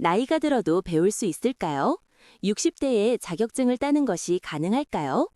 나이가 들어도 배울 수 있을까요? 60대에 자격증을 따는 것이 가능할까요?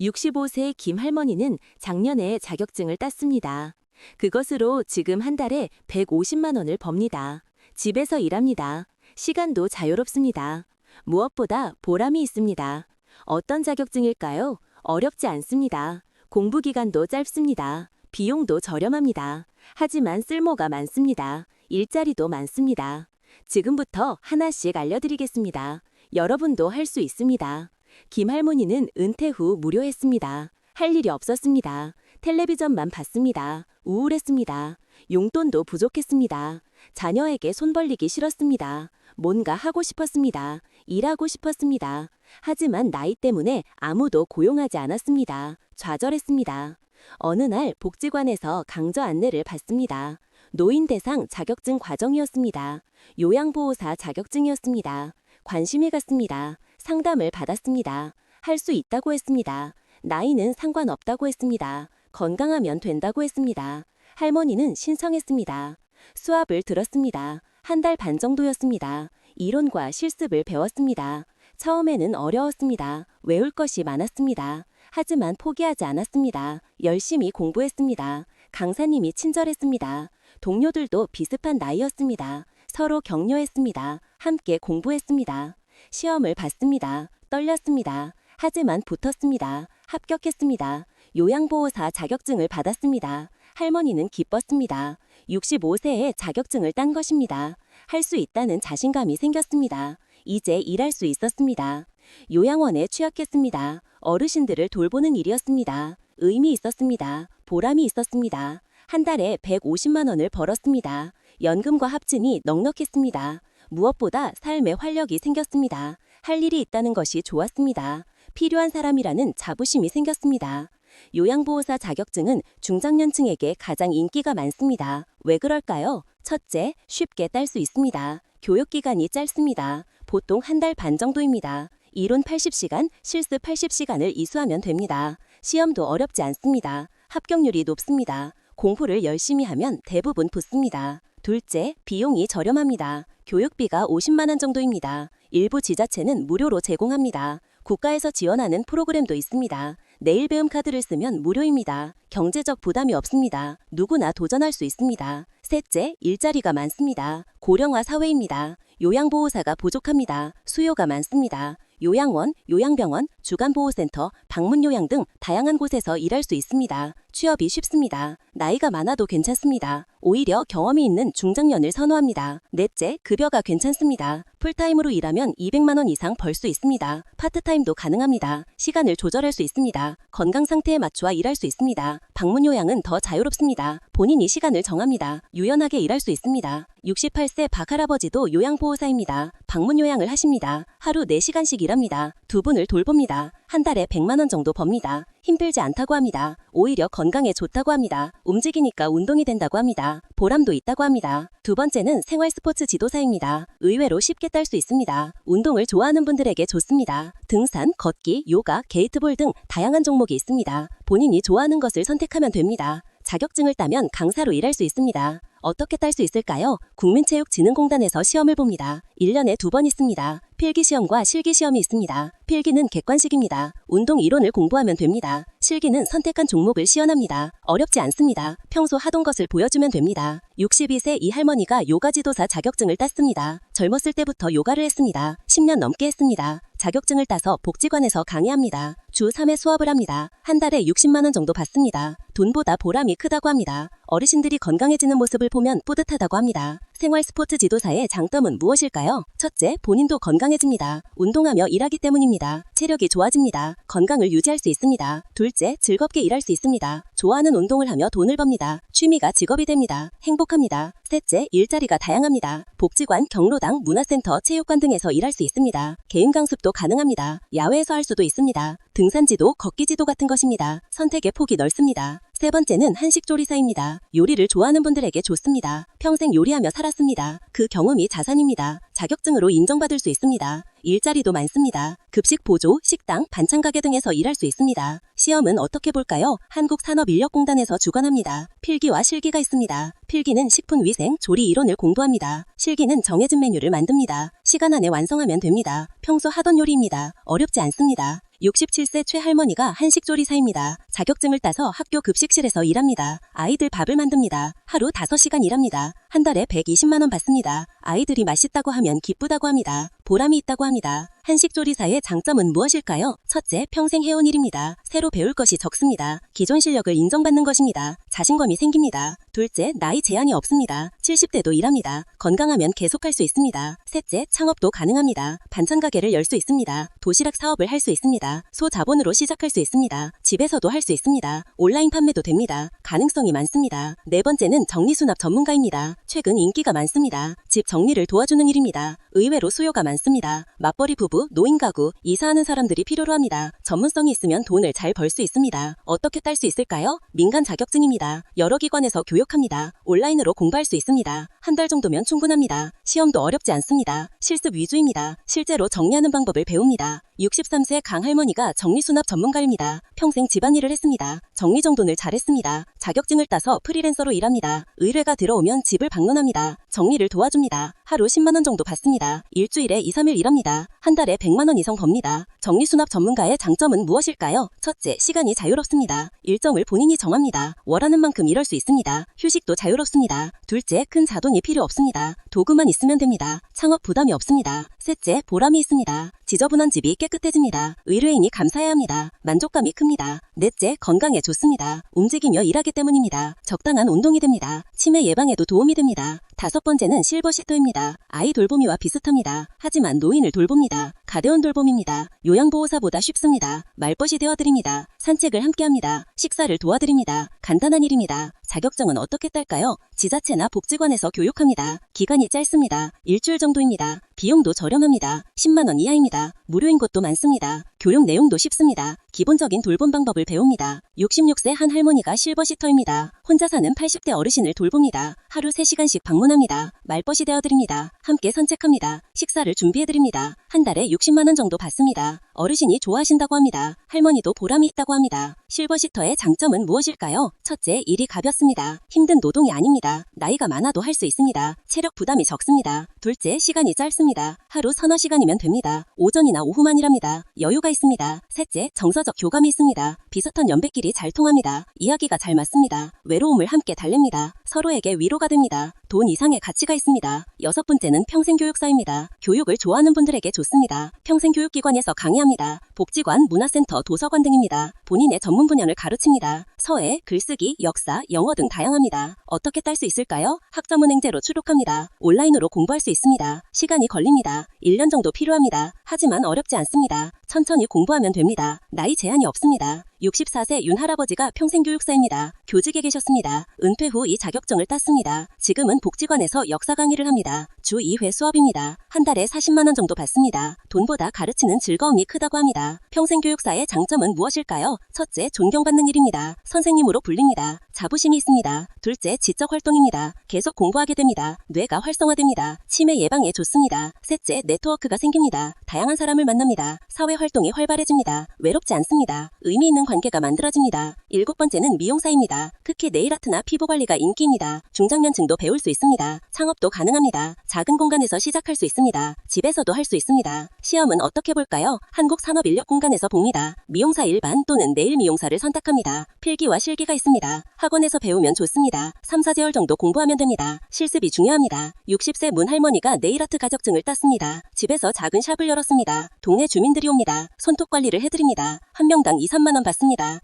65세 김 할머니는 작년에 자격증을 땄습니다. 그것으로 지금 한 달에 150만 원을 법니다. 집에서 일합니다. 시간도 자유롭습니다. 무엇보다 보람이 있습니다. 어떤 자격증일까요? 어렵지 않습니다. 공부 기간도 짧습니다. 비용도 저렴합니다. 하지만 쓸모가 많습니다. 일자리도 많습니다. 지금부터 하나씩 알려드리겠습니다. 여러분도 할 수 있습니다. 김 할머니는 은퇴 후 무료했습니다. 할 일이 없었습니다. 텔레비전만 봤습니다. 우울했습니다. 용돈도 부족했습니다. 자녀에게 손 벌리기 싫었습니다. 뭔가 하고 싶었습니다. 일하고 싶었습니다. 하지만 나이 때문에 아무도 고용하지 않았습니다. 좌절했습니다. 어느 날 복지관에서 강저 안내를 받습니다. 노인 대상 자격증 과정이었습니다. 요양보호사 자격증이었습니다. 관심이 갔습니다. 상담을 받았습니다. 할 수 있다고 했습니다. 나이는 상관없다고 했습니다. 건강하면 된다고 했습니다. 할머니는 신청했습니다. 수업을 들었습니다. 한 달 반 정도였습니다. 이론과 실습을 배웠습니다. 처음에는 어려웠습니다. 외울 것이 많았습니다. 하지만 포기하지 않았습니다. 열심히 공부했습니다. 강사님이 친절했습니다. 동료들도 비슷한 나이였습니다. 서로 격려했습니다. 함께 공부했습니다. 시험을 봤습니다. 떨렸습니다. 하지만 붙었습니다. 합격했습니다. 요양보호사 자격증을 받았습니다. 할머니는 기뻤습니다. 65세에 자격증을 딴 것입니다. 할 수 있다는 자신감이 생겼습니다. 이제 일할 수 있었습니다. 요양원에 취약했습니다. 어르신들을 돌보는 일이었습니다. 의미 있었습니다. 보람이 있었습니다. 한 달에 150만 원을 벌었습니다. 연금과 합치니 넉넉했습니다. 무엇보다 삶에 활력이 생겼습니다. 할 일이 있다는 것이 좋았습니다. 필요한 사람이라는 자부심이 생겼습니다. 요양보호사 자격증은 중장년층에게 가장 인기가 많습니다. 왜 그럴까요? 첫째, 쉽게 딸 수 있습니다. 교육기간이 짧습니다. 보통 한 달 반 정도입니다. 이론 80시간, 실습 80시간을 이수하면 됩니다. 시험도 어렵지 않습니다. 합격률이 높습니다. 공부를 열심히 하면 대부분 붙습니다. 둘째, 비용이 저렴합니다. 교육비가 50만 원 정도입니다. 일부 지자체는 무료로 제공합니다. 국가에서 지원하는 프로그램도 있습니다. 내일 배움 카드를 쓰면 무료입니다. 경제적 부담이 없습니다. 누구나 도전할 수 있습니다. 셋째, 일자리가 많습니다. 고령화 사회입니다. 요양보호사가 부족합니다. 수요가 많습니다. 요양원, 요양병원, 주간보호센터, 방문요양 등 다양한 곳에서 일할 수 있습니다. 취업이 쉽습니다. 나이가 많아도 괜찮습니다. 오히려 경험이 있는 중장년을 선호합니다. 넷째, 급여가 괜찮습니다. 풀타임으로 일하면 200만 원 이상 벌 수 있습니다. 파트타임도 가능합니다. 시간을 조절할 수 있습니다. 건강 상태에 맞추어 일할 수 있습니다. 방문 요양은 더 자유롭습니다. 본인이 시간을 정합니다. 유연하게 일할 수 있습니다. 68세 박할아버지도 요양보호사입니다. 방문 요양을 하십니다. 하루 4시간씩 일합니다. 두 분을 돌봅니다. 한 달에 100만 원 정도 법니다. 힘들지 않다고 합니다. 오히려 건강에 좋다고 합니다. 움직이니까 운동이 된다고 합니다. 보람도 있다고 합니다. 두 번째는 생활 스포츠 지도사입니다. 의외로 쉽게 딸 수 있습니다. 운동을 좋아하는 분들에게 좋습니다. 등산, 걷기, 요가, 게이트볼 등 다양한 종목이 있습니다. 본인이 좋아하는 것을 선택하면 됩니다. 자격증을 따면 강사로 일할 수 있습니다. 어떻게 딸 수 있을까요? 국민체육진흥공단에서 시험을 봅니다. 1년에 두 번 있습니다. 필기시험과 실기시험이 있습니다. 필기는 객관식입니다. 운동 이론을 공부하면 됩니다. 실기는 선택한 종목을 시연합니다. 어렵지 않습니다. 평소 하던 것을 보여주면 됩니다. 62세 이 할머니가 요가 지도사 자격증을 땄습니다. 젊었을 때부터 요가를 했습니다. 10년 넘게 했습니다. 자격증을 따서 복지관에서 강의합니다. 주 3회 수업을 합니다. 한 달에 60만 원 정도 받습니다. 돈보다 보람이 크다고 합니다. 어르신들이 건강해지는 모습을 보면 뿌듯하다고 합니다. 생활 스포츠 지도사의 장점은 무엇일까요? 첫째, 본인도 건강해집니다. 운동하며 일하기 때문입니다. 체력이 좋아집니다. 건강을 유지할 수 있습니다. 둘째, 즐겁게 일할 수 있습니다. 좋아하는 운동을 하며 돈을 법니다. 취미가 직업이 됩니다. 행복합니다. 셋째, 일자리가 다양합니다. 복지관, 경로당, 문화센터, 체육관 등에서 일할 수 있습니다. 개인 강습도 가능합니다. 야외에서 할 수도 있습니다. 등산지도, 걷기지도 같은 것입니다. 선택의 폭이 넓습니다. 세 번째는 한식 조리사입니다. 요리를 좋아하는 분들에게 좋습니다. 평생 요리하며 살았습니다. 그 경험이 자산입니다. 자격증으로 인정받을 수 있습니다. 일자리도 많습니다. 급식 보조, 식당, 반찬 가게 등에서 일할 수 있습니다. 시험은 어떻게 볼까요? 한국산업인력공단에서 주관합니다. 필기와 실기가 있습니다. 필기는 식품 위생, 조리 이론을 공부합니다. 실기는 정해진 메뉴를 만듭니다. 시간 안에 완성하면 됩니다. 평소 하던 요리입니다. 어렵지 않습니다. 67세 최할머니가 한식조리사입니다. 자격증을 따서 학교 급식실에서 일합니다. 아이들 밥을 만듭니다. 하루 5시간 일합니다. 한 달에 120만원 받습니다. 아이들이 맛있다고 하면 기쁘다고 합니다. 보람이 있다고 합니다. 한식조리사의 장점은 무엇일까요? 첫째, 평생 해온 일입니다. 새로 배울 것이 적습니다. 기존 실력을 인정받는 것입니다. 자신감이 생깁니다. 둘째, 나이 제한이 없습니다. 70대도 일합니다. 건강하면 계속할 수 있습니다. 셋째, 창업도 가능합니다. 반찬 가게를 열 수 있습니다. 도시락 사업을 할 수 있습니다. 소자본으로 시작할 수 있습니다. 집에서도 할 수 있습니다. 온라인 판매도 됩니다. 가능성이 많습니다. 네 번째는 정리수납 전문가입니다. 최근 인기가 많습니다. 집 정리를 도와주는 일입니다. 의외로 수요가 많습니다. 맞벌이 부부, 노인 가구, 이사하는 사람들이 필요로 합니다. 전문성이 있으면 돈을 잘 벌 수 있습니다. 어떻게 딸 수 있을까요? 민간 자격증입니다. 여러 기관에서 교육합니다. 온라인으로 공부할 수 있습니다. 한 달 정도면 충분합니다. 시험도 어렵지 않습니다. 실습 위주입니다. 실제로 정리하는 방법을 배웁니다. 63세 강할머니가 정리수납 전문가입니다. 평생 집안일을 했습니다. 정리정돈을 잘했습니다. 자격증을 따서 프리랜서로 일합니다. 의뢰가 들어오면 집을 방문합니다. 정리를 도와줍니다. 하루 10만원 정도 받습니다. 일주일에 2, 3일 일합니다. 한 달에 100만원 이상 법니다. 정리수납 전문가의 장점은 무엇일까요? 첫째, 시간이 자유롭습니다. 일정을 본인이 정합니다. 원하는 만큼 일할 수 있습니다. 휴식도 자유롭습니다. 둘째, 큰 자돈이 필요 없습니다. 도구만 있으면 됩니다. 창업 부담이 없습니다. 셋째, 보람이 있습니다. 지저분한 집이 깨끗해집니다. 의뢰인이 감사해야 합니다. 만족감이 큽니다. 넷째, 건강에 좋습니다. 움직이며 일하기 때문입니다. 적당한 운동이 됩니다. 치매 예방에도 도움이 됩니다. 다섯 번째는 실버 시터입니다. 아이 돌보미와 비슷합니다. 하지만 노인을 돌봅니다. 가대원 돌봄입니다. 요양보호사보다 쉽습니다. 말벗이 되어드립니다. 산책을 함께합니다. 식사를 도와드립니다. 간단한 일입니다. 자격증은 어떻게 딸까요? 지자체나 복지관에서 교육합니다. 기간이 짧습니다. 일주일 정도입니다. 비용도 저렴합니다. 10만원 이하입니다. 무료인 곳도 많습니다. 교육 내용도 쉽습니다. 기본적인 돌봄 방법을 배웁니다. 66세 한 할머니가 실버시터입니다. 혼자 사는 80대 어르신을 돌봅니다. 하루 3시간씩 방문합니다. 말벗이 되어드립니다. 함께 산책합니다. 식사를 준비해드립니다. 한 달에 60만원 정도 받습니다. 어르신이 좋아하신다고 합니다. 할머니도 보람이 있다고 합니다. 실버시터의 장점은 무엇일까요? 첫째, 일이 가볍습니다. 힘든 노동이 아닙니다. 나이가 많아도 할 수 있습니다. 체력 부담이 적습니다. 둘째, 시간이 짧습니다. 하루 서너 시간이면 됩니다. 오전이나 오후만 일합니다. 여유가 있습니다. 셋째, 정서적 교감이 있습니다. 비슷한 연배끼리 잘 통합니다. 이야기가 잘 맞습니다. 외로움을 함께 달랩니다. 서로에게 위로가 됩니다. 돈 이상의 가치가 있습니다. 여섯 번째는 평생교육사입니다. 교육을 좋아하는 분들에게 좋습니다. 평생교육기관에서 강의합니다. 복지관, 문화센터, 도서관 등입니다. 본인의 전문 분야를 가르칩니다. 서예, 글쓰기, 역사, 영어 등 다양합니다. 어떻게 딸 수 있을까요? 학점은행제로 추록합니다. 온라인으로 공부할 수 있습니다. 시간이 걸립니다. 1년 정도 필요합니다. 하지만 어렵지 않습니다. 천천히 공부하면 됩니다. 나이 제한이 없습니다. 64세 윤 할아버지가 평생 교육사입니다. 교직에 계셨습니다. 은퇴 후 이 자격증을 땄습니다. 지금은 복지관에서 역사 강의를 합니다. 주 2회 수업입니다. 한 달에 40만원 정도 받습니다. 돈보다 가르치는 즐거움이 크다고 합니다. 평생 교육사의 장점은 무엇일까요? 첫째, 존경받는 일입니다. 선생님으로 불립니다. 자부심이 있습니다. 둘째, 지적 활동입니다. 계속 공부하게 됩니다. 뇌가 활성화됩니다. 치매 예방에 좋습니다. 셋째, 네트워크가 생깁니다. 다양한 사람을 만납니다. 사회 활동이 활발해집니다. 외롭지 않습니다. 의미 있는 관계가 만들어집니다. 일곱 번째는 미용사입니다. 특히 네일아트나 피부 관리가 인기입니다. 중장년층도 배울 수 있습니다. 창업도 가능합니다. 작은 공간에서 시작할 수 있습니다. 집에서도 할 수 있습니다. 시험은 어떻게 볼까요? 한국 산업인력 공간에서 봅니다. 미용사 일반 또는 네일 미용사를 선택합니다. 필기와 실기가 있습니다. 학원에서 배우면 좋습니다. 3, 4개월 정도 공부하면 됩니다. 실습이 중요합니다. 60세 문 할머니가 네일아트 자격증을 땄습니다. 집에서 작은 샵을 열었습니다. 동네 주민들이 옵니다. 손톱 관리를 해드립니다. 한 명당 2, 3만원 받습니다.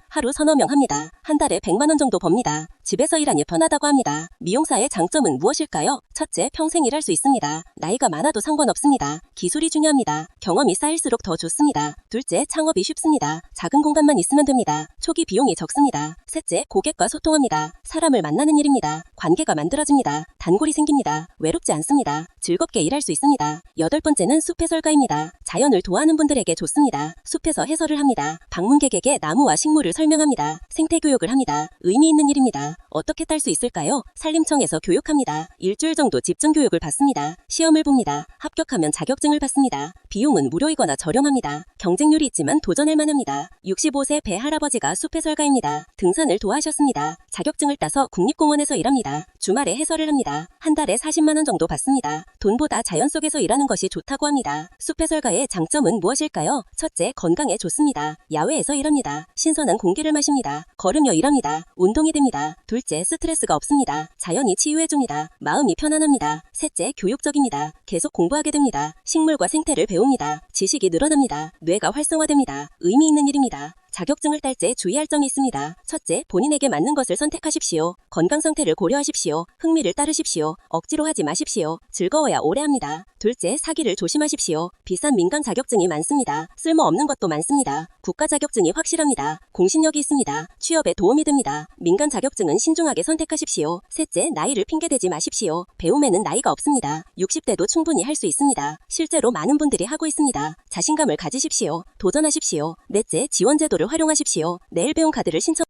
하루 서너 명 합니다. 한 달에 100만원 정도 법니다. 집에서 일하니 편하다고 합니다. 미용사의 장점은 무엇일까요? 첫째, 평생 일할 수 있습니다. 나이가 많아도 상관없습니다. 기술이 중요합니다. 경험이 쌓일수록 더 좋습니다. 둘째, 창업이 쉽습니다. 작은 공간만 있으면 됩니다. 초기 비용이 적습니다. 셋째, 고객과 소통합니다. 사람을 만나는 일입니다. 관계가 만들어집니다. 단골이 생깁니다. 외롭지 않습니다. 즐겁게 일할 수 있습니다. 여덟 번째는 숲 해설가입니다. 자연을 좋아하는 분들에게 좋습니다. 숲에서 해설을 합니다. 방문객에게 나무와 식물을 설명합니다. 생태 교육을 합니다. 의미 있는 일입니다. 어떻게 딸 수 있을까요? 산림청에서 교육합니다. 일주일 정도 집중 교육을 받습니다. 시험을 봅니다. 합격하면 자격증을 받습니다. 비용은 무료이거나 저렴합니다. 경쟁률이 있지만 도전할 만합니다. 65세 배 할아버지가 숲의 설가입니다. 등산을 도와하셨습니다. 자격증을 따서 국립공원에서 일합니다. 주말에 해설을 합니다. 한 달에 40만 원 정도 받습니다. 돈보다 자연 속에서 일하는 것이 좋다고 합니다. 숲의 설가의 장점은 무엇일까요? 첫째, 건강에 좋습니다. 야외에서 일합니다. 신선한 공기를 마십니다. 걸으며 일합니다. 운동이 됩니다. 둘째, 스트레스가 없습니다. 자연이 치유해줍니다. 마음이 편안합니다. 셋째, 교육적입니다. 계속 공부하게 됩니다. 식물과 생태를 배웁니다. 지식이 늘어납니다. 뇌가 활성화됩니다. 의미 있는 일입니다. 자격증을 딸 때 주의할 점이 있습니다. 첫째, 본인에게 맞는 것을 선택하십시오. 건강 상태를 고려하십시오. 흥미를 따르십시오. 억지로 하지 마십시오. 즐거워야 오래 합니다. 둘째, 사기를 조심하십시오. 비싼 민간 자격증이 많습니다. 쓸모없는 것도 많습니다. 국가 자격증이 확실합니다. 공신력이 있습니다. 취업에 도움이 됩니다. 민간 자격증은 신중하게 선택하십시오. 셋째, 나이를 핑계대지 마십시오. 배움에는 나이가 없습니다. 60대도 충분히 할 수 있습니다. 실제로 많은 분들이 하고 있습니다. 자신감을 가지십시오. 도전하십시오. 넷째, 지원 제도를 활용하십시오. 내일 배운 카드를 신청